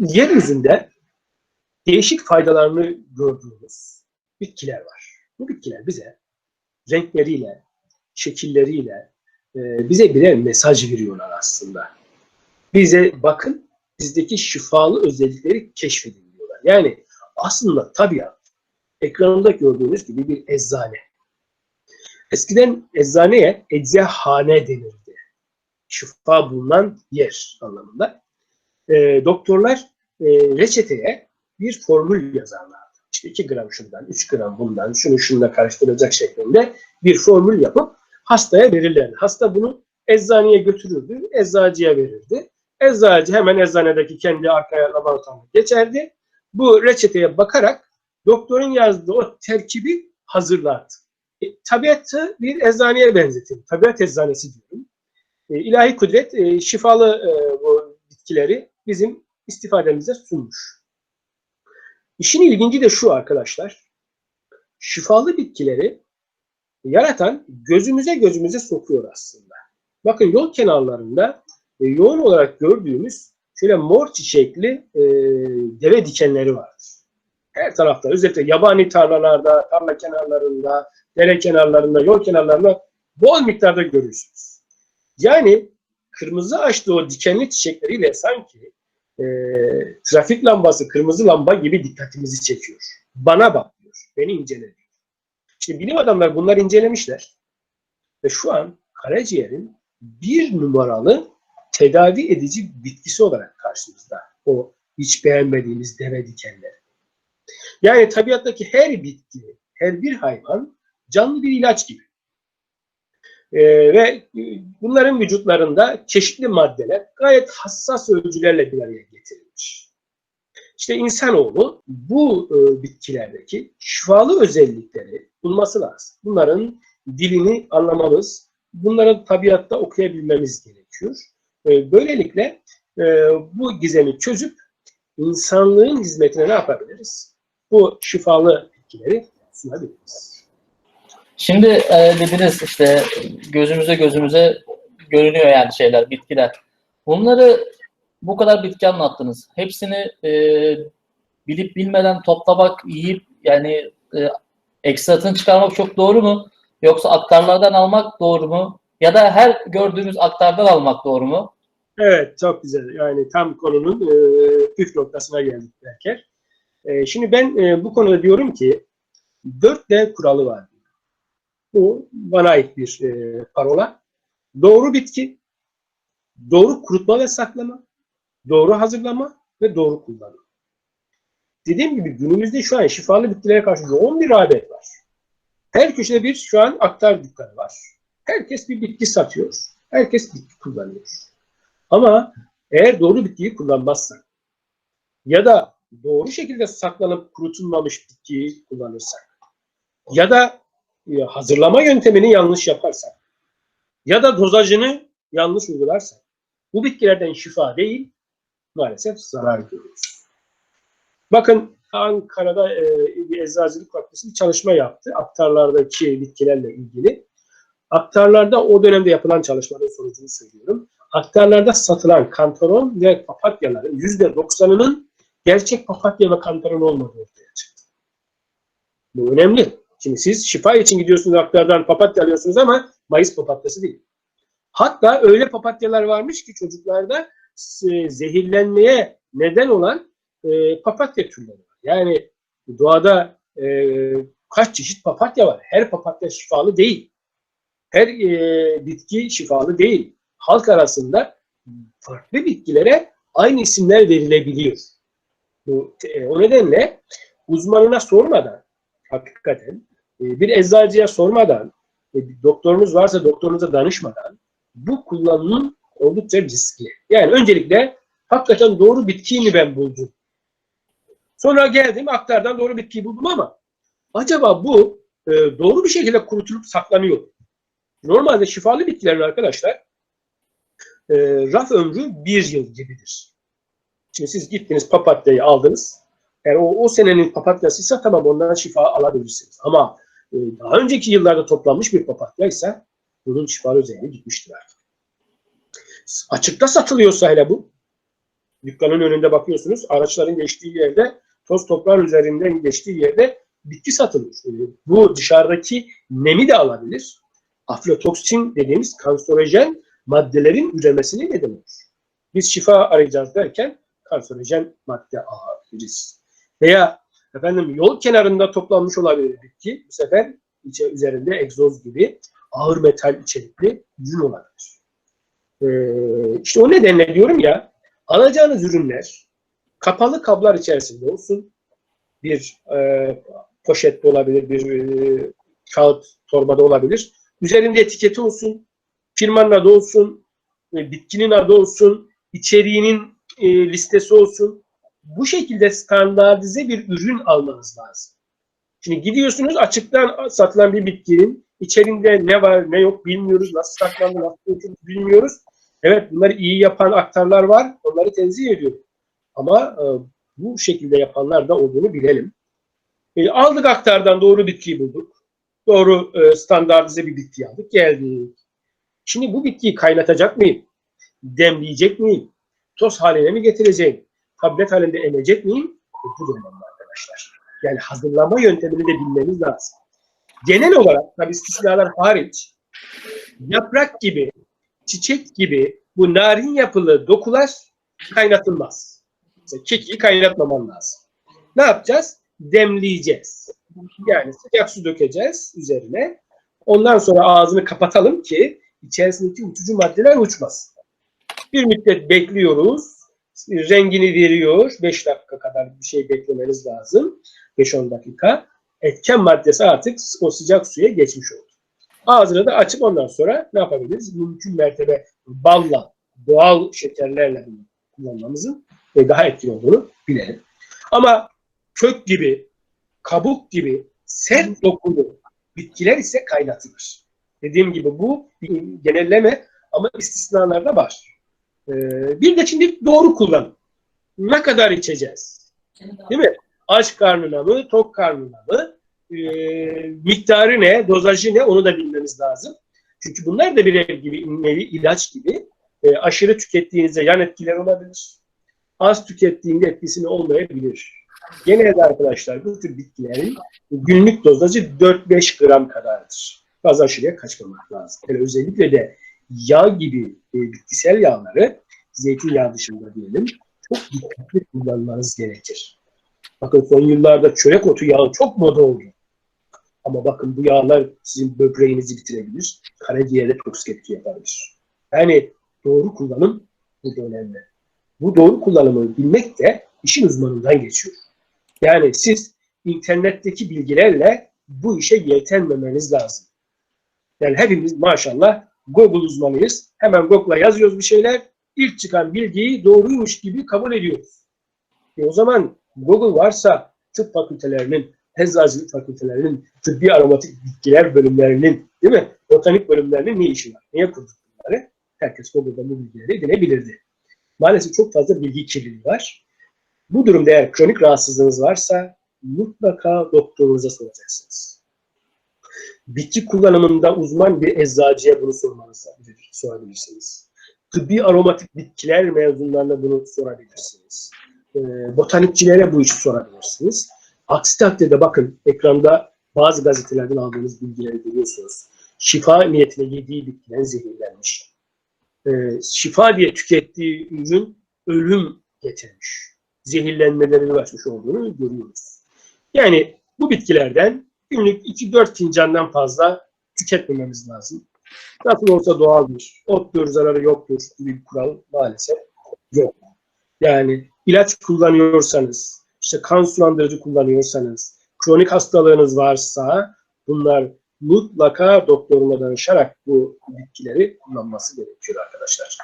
yeryüzünde değişik faydalarını gördüğümüz bitkiler var. Bu bitkiler bize renkleriyle, şekilleriyle e, bize birer mesaj veriyorlar aslında. Bize bakın bizdeki şifalı özellikleri keşfedin diyorlar. Yani aslında tabiat ekranında gördüğünüz gibi bir eczane. Eskiden eczaneye eczehane denirdi. Şifa bulunan yer anlamında. E, doktorlar e, reçeteye bir formül yazarlardı. İşte 2 gram şundan, 3 gram bundan, şunu şununla karıştırılacak şeklinde bir formül yapıp hastaya verirlerdi. Hasta bunu eczaneye götürürdü, eczacıya verirdi. Eczacı hemen eczanedeki kendi arkaya laboratuvarına geçerdi. Bu reçeteye bakarak doktorun yazdığı o terkibi hazırlardı. E, tabiatı bir eczaneye benzetin. Tabiat eczanesi diyorum. E, ilahi kudret e, şifalı e, bu bitkileri bizim istifademize sunmuş. İşin ilginci de şu arkadaşlar. Şifalı bitkileri yaratan gözümüze gözümüze sokuyor aslında. Bakın yol kenarlarında e, yoğun olarak gördüğümüz şöyle mor çiçekli e, deve dikenleri vardır. Her tarafta özellikle yabani tarlalarda, tarla kenarlarında, dere kenarlarında, yol kenarlarında bol miktarda görürsünüz. Yani kırmızı açtığı o dikenli çiçekleriyle sanki e, trafik lambası kırmızı lamba gibi dikkatimizi çekiyor. Bana bak diyor, beni incele. İşte bilim adamlar bunları incelemişler. Ve şu an karaciğerin bir numaralı tedavi edici bitkisi olarak karşımızda. O hiç beğenmediğimiz deve dikenleri. Yani tabiattaki her bitki, her bir hayvan canlı bir ilaç gibi. Ee, ve bunların vücutlarında çeşitli maddeler gayet hassas ölçülerle bir araya getirilmiş. İşte insanoğlu bu e, bitkilerdeki şifalı özellikleri bulması lazım. Bunların dilini anlamamız, bunları tabiatta okuyabilmemiz gerekiyor. E, böylelikle e, bu gizemi çözüp insanlığın hizmetine ne yapabiliriz? Bu şifalı bitkileri sunabiliriz. Şimdi e, dediniz işte gözümüze gözümüze görünüyor yani şeyler, bitkiler. Bunları bu kadar bitki anlattınız. Hepsini e, bilip bilmeden toplamak, yiyip yani e, ekstratını çıkarmak çok doğru mu? Yoksa aktarlardan almak doğru mu? Ya da her gördüğümüz aktardan almak doğru mu? Evet, çok güzel. Yani tam konunun e, püf noktasına geldik Berker. E, şimdi ben e, bu konuda diyorum ki 4D kuralı var. Bu bana ait bir e, parola. Doğru bitki, doğru kurutma ve saklama, doğru hazırlama ve doğru kullanma. Dediğim gibi günümüzde şu an şifalı bitkilere karşı yoğun bir rağbet var. Her köşede bir şu an aktar dükkanı var. Herkes bir bitki satıyor. Herkes bitki kullanıyor. Ama eğer doğru bitkiyi kullanmazsak ya da doğru şekilde saklanıp kurutulmamış bitkiyi kullanırsak ya da hazırlama yöntemini yanlış yaparsak ya da dozajını yanlış uygularsak bu bitkilerden şifa değil maalesef zarar görüyoruz. Bakın Ankara'da e, bir eczacılık fakültesi bir çalışma yaptı aktarlardaki bitkilerle ilgili. Aktarlarda o dönemde yapılan çalışmaların sonucunu söylüyorum. Aktarlarda satılan kantaron ve papatyaların %90'ının gerçek papatya ve kantaron olmadığı ortaya çıktı. Bu önemli. Şimdi siz şifa için gidiyorsunuz aktardan papatya alıyorsunuz ama Mayıs papatyası değil. Hatta öyle papatyalar varmış ki çocuklarda e, zehirlenmeye neden olan e, papatya türleri var. Yani doğada e, kaç çeşit papatya var. Her papatya şifalı değil. Her e, bitki şifalı değil. Halk arasında farklı bitkilere aynı isimler verilebiliyor. Bu, e, o nedenle uzmanına sormadan hakikaten bir eczacıya sormadan, e, doktorunuz varsa doktorunuza danışmadan bu kullanımın oldukça riskli. Yani öncelikle hakikaten doğru bitkiyi mi ben buldum? Sonra geldim aktardan doğru bitkiyi buldum ama acaba bu e, doğru bir şekilde kurutulup saklanıyor. Normalde şifalı bitkilerin arkadaşlar e, raf ömrü bir yıl gibidir. Şimdi siz gittiniz papatyayı aldınız. Eğer o, o senenin papatyasıysa tamam ondan şifa alabilirsiniz. Ama daha önceki yıllarda toplanmış bir papatya ise bunun şifa özelliği gitmiştir artık. Açıkta satılıyorsa hele bu Dükkanın önünde bakıyorsunuz araçların geçtiği yerde toz toprağın üzerinden geçtiği yerde bitki satılıyor. Ee, Bu dışarıdaki nemi de alabilir. Aflatoksin dediğimiz kanserojen maddelerin üremesine neden olur. Biz şifa arayacağız derken kanserojen madde alabiliriz. Veya efendim yol kenarında toplanmış olabilir bitki. Bu sefer içe, üzerinde egzoz gibi ağır metal içerikli ürün olabilir. Ee, işte o nedenle diyorum ya alacağınız ürünler kapalı kablar içerisinde olsun. Bir e, poşette olabilir, bir e, kağıt torbada olabilir. Üzerinde etiketi olsun, firmanın adı olsun, e, bitkinin adı olsun, içeriğinin e, listesi olsun. Bu şekilde standartize bir ürün almanız lazım. Şimdi gidiyorsunuz açıktan satılan bir bitkinin içerisinde ne var ne yok bilmiyoruz. Nasıl saklandı, nasıl bilmiyoruz. Evet bunları iyi yapan aktarlar var. Onları tenzih ediyorum. Ama e, bu şekilde yapanlar da olduğunu bilelim. E, aldık aktardan doğru bitkiyi bulduk. Doğru e, standartize bir bitki aldık. Geldik. Şimdi bu bitkiyi kaynatacak mıyım? Demleyecek miyim? Toz haline mi getireceğim? Tablet halinde emecek miyim? E, bu da önemli arkadaşlar. Yani hazırlama yöntemini de bilmeniz lazım. Genel olarak tabii istisnalar hariç yaprak gibi, çiçek gibi bu narin yapılı dokular kaynatılmaz. Mesela kekiği kaynatmaman lazım. Ne yapacağız? Demleyeceğiz. Yani sıcak su dökeceğiz üzerine. Ondan sonra ağzını kapatalım ki içerisindeki uçucu maddeler uçmasın. Bir müddet bekliyoruz. Rengini veriyor. 5 dakika kadar bir şey beklemeniz lazım. 5-10 dakika. Etken maddesi artık o sıcak suya geçmiş oldu. Ağzını da açıp ondan sonra ne yapabiliriz? Mümkün mertebe balla, doğal şekerlerle kullanmamızın e, daha etkili olduğunu bilelim. Ama kök gibi, kabuk gibi sert dokulu bitkiler ise kaynatılır. Dediğim gibi bu genelleme ama istisnalar da var. Ee, bir de şimdi doğru kullan. Ne kadar içeceğiz? Değil mi? Aç karnına mı, tok karnına mı? Ee, miktarı ne, dozajı ne onu da bilmemiz lazım. Çünkü bunlar da birer gibi nevi ilaç gibi. Ee, aşırı tükettiğinizde yan etkiler olabilir. Az tükettiğinde etkisini olmayabilir. Genelde arkadaşlar bu tür bitkilerin günlük dozajı 4-5 gram kadardır. Fazla aşırıya kaçmamak lazım. Yani özellikle de yağ gibi e, bitkisel yağları zeytinyağı dışında diyelim çok dikkatli kullanmanız gerekir. Bakın son yıllarda çörek otu yağı çok moda oldu. Ama bakın bu yağlar sizin böbreğinizi bitirebilir. Karaciğerde toksik etki yapabilir. Yani doğru kullanım bu önemli. Bu doğru kullanımı bilmek de işin uzmanından geçiyor. Yani siz internetteki bilgilerle bu işe yeltenmemeniz lazım. Yani hepimiz maşallah Google uzmanıyız. Hemen Google'a yazıyoruz bir şeyler. İlk çıkan bilgiyi doğruymuş gibi kabul ediyoruz. E o zaman Google varsa tıp fakültelerinin, eczacılık fakültelerinin, tıbbi aromatik bitkiler bölümlerinin, değil mi? Botanik bölümlerinin ne işi var? Niye kurduk bunları? Herkes Google'da bu bilgileri edinebilirdi. Maalesef çok fazla bilgi kirliliği var. Bu durumda eğer kronik rahatsızlığınız varsa mutlaka doktorunuza soracaksınız. Bitki kullanımında uzman bir eczacıya bunu sormanız sorabilirsiniz. Tıbbi aromatik bitkiler mezunlarına bunu sorabilirsiniz. E, botanikçilere bu işi sorabilirsiniz. Aksi takdirde bakın ekranda bazı gazetelerden aldığınız bilgileri görüyorsunuz. Şifa niyetine yediği bitkiden zehirlenmiş. E, şifa diye tükettiği ürün ölüm getirmiş. Zehirlenmelerine ulaşmış olduğunu görüyoruz. Yani bu bitkilerden günlük 2-4 fincandan fazla tüketmememiz lazım. Nasıl olsa doğaldır. Ottur, zararı yoktur gibi bir kural maalesef yok. Yani ilaç kullanıyorsanız, işte kan sulandırıcı kullanıyorsanız, kronik hastalığınız varsa bunlar mutlaka doktoruna danışarak bu bitkileri kullanması gerekiyor arkadaşlar.